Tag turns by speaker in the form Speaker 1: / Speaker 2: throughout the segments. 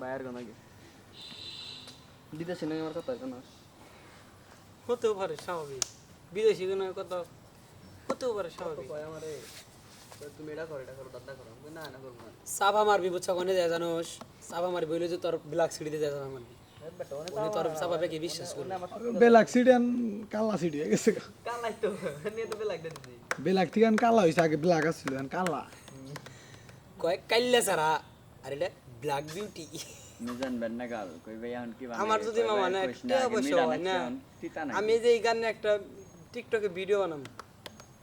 Speaker 1: বাইরের কোন আগে বিদেশে আমার কথা কেন?
Speaker 2: হতেও পারে স্বাভাবিক। বিদেশি কোনো কথা হতেও পারে স্বাভাবিক।
Speaker 1: কয় আমারে? কয় তুমি এটা করো এটা করো দাদা করো। না না করব না।
Speaker 2: সাফা মারবি বুঝছা কোনে যায় জানোস? সাফা মারবি বলে যে তোর ব্ল্যাক সিটিতে যায় সাফা মারবি উনি তোর সাফা পেকে বিশ্বাস করবে?
Speaker 3: বেলাক সিডিয়ান কালা সিডি হয়ে গেছে।
Speaker 1: কালাই তো নিয়ে তো বেলাগ দিছি
Speaker 3: বেলাক থেকে কালা হয়েছে আগে ব্ল্যাক কালা।
Speaker 2: কাইল্লা সারা আর এটা ব্ল্যাক বিউটি
Speaker 4: মিজান বেন্না কই ভাই এখন কি
Speaker 2: আমার যদি মামা না একটা অবশ্য না? আমি যে এই গানে একটা টিকটকে ভিডিও বানাম।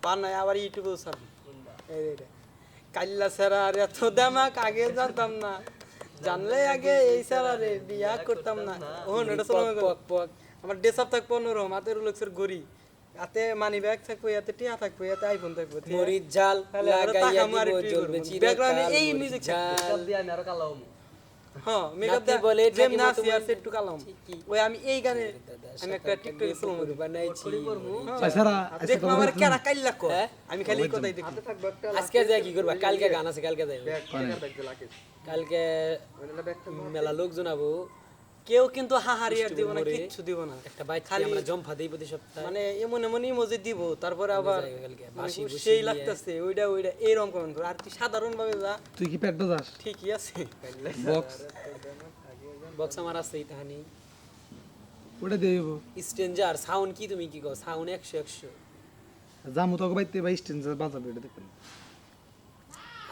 Speaker 2: বানাই আবার ইউটিউবেও ছাড়ব। কাল্লা ছাড়া আর এত দামাক আগে জানতাম না। জানলে আগে এই ছাড়া রে বিয়া করতাম না। ও এটা আমার ডেসাপ থাকব নরম হাতের লোকসের গড়ি হাতে মানি ব্যাগ থাকব এতে টিয়া থাকব এতে আইফোন থাকব
Speaker 5: মরিচ জাল লাগাইয়া দিব জ্বলবে
Speaker 2: Background এই music
Speaker 5: জাল।
Speaker 1: সব দিয়ে আমি আরও কালা হমু
Speaker 2: হ্যাঁ মেকআপ
Speaker 5: নাতি বলে থাকিব
Speaker 2: না
Speaker 5: তোমার
Speaker 2: সিয়ার একটু কালাম ওই আমি এই গানে আমি একটা টিকটকে ফলো করি।
Speaker 5: বানাইছি
Speaker 3: তাছাড়া
Speaker 2: দেখ আমার কেরা কাইল্লা কো আমি খালি কথাই দেখি
Speaker 5: আজকে যাই কি করবা? কালকে গান আছে কালকে যাই।
Speaker 1: লাগে
Speaker 5: কালকে
Speaker 1: মানে
Speaker 5: মেলা লোকজন আবো।
Speaker 2: কেউ কিন্তু হাহারি আর দিব না কিচ্ছু দিব না।
Speaker 5: একটা বাইক
Speaker 2: খালি-
Speaker 5: আমরা জম্পা দিই প্রতি সপ্তাহে।
Speaker 2: মানে এমন এমন ইমোজি দিব তারপরে আবার মানে
Speaker 5: বাসি
Speaker 2: সেই। লাগতেছে ওইটা ওইটা এইরকম কমেন্ট করে। আর তুই সাধারণ ভাবে যা
Speaker 3: তুই কি পেট বাজাস
Speaker 2: ঠিকই আছে।
Speaker 3: বক্স
Speaker 5: বক্স আমার আছে ইতাহানি।
Speaker 3: ওটা দিয়ে দেবো।
Speaker 5: স্ট্রেঞ্জার সাউন্ড কি তুমি কি কও? সাউন্ড একশো একশো।
Speaker 3: জামু তোকে বাইতে বা স্টেন্স বাজাবে এটা দেখবেন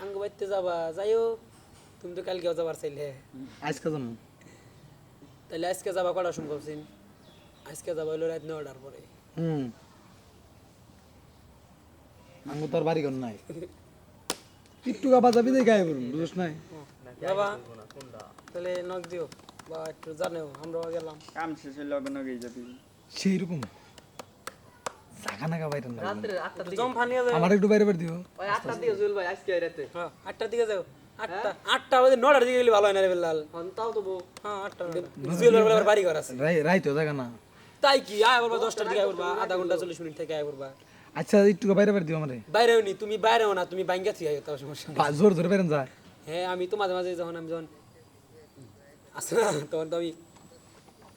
Speaker 5: আঙ্গ বাইতে যাবা যাইও। তুমি তো কালকেও যাবার চাইলে।
Speaker 3: আজকে জামু
Speaker 5: তাহলে আজকে যাবা কটা সম্ভব সিন আজকে যাবা হলো রাত নটার পরে।
Speaker 3: হুম। আমি তোর বাড়ি ঘর নাই। একটু গা বাজাবি দেই গায়ে পড়ুন বুঝছ নাই?
Speaker 2: বাবা তাহলে নক দিও বা একটু জানেও আমরাও গেলাম।
Speaker 4: কাম শেষে লগ্ন গিয়ে যাবি।
Speaker 3: সেই রকম জাগা নাগা বাইরে না
Speaker 1: রাত্রে আটটার দিকে।
Speaker 2: জম ফানিয়ে যাও
Speaker 3: আমার একটু বাইরে বাইরে দিও।
Speaker 1: ওই আটটার দিকে জুয়েল ভাই আজকে রাতে।
Speaker 2: হ্যাঁ আটটার দিকে যাও। আটটা
Speaker 5: আটটা বাজে নটার দিকে গেলে ভালো হয় না রে বেলাল
Speaker 1: তাও তো
Speaker 2: হ্যাঁ আটটা
Speaker 5: জুয়েল বলে বাড়ি ঘর আছে।
Speaker 3: রাই রাইতো জাগা না।
Speaker 5: তাই কি? আয় করবা দশটার দিকে আয় করবা আধা ঘণ্টা চল্লিশ মিনিট থেকে আয়
Speaker 3: আচ্ছা একটু বাইরে বাইরে দিও আমারে।
Speaker 5: বাইরেও নি তুমি বাইরেও না তুমি বাইঙ্গা থিয়ে তাও সমস্যা
Speaker 3: জোর ধরে বাইরে যায়
Speaker 5: হ্যাঁ আমি তো মাঝে মাঝে যখন আমি যখন আসে না তখন তো আমি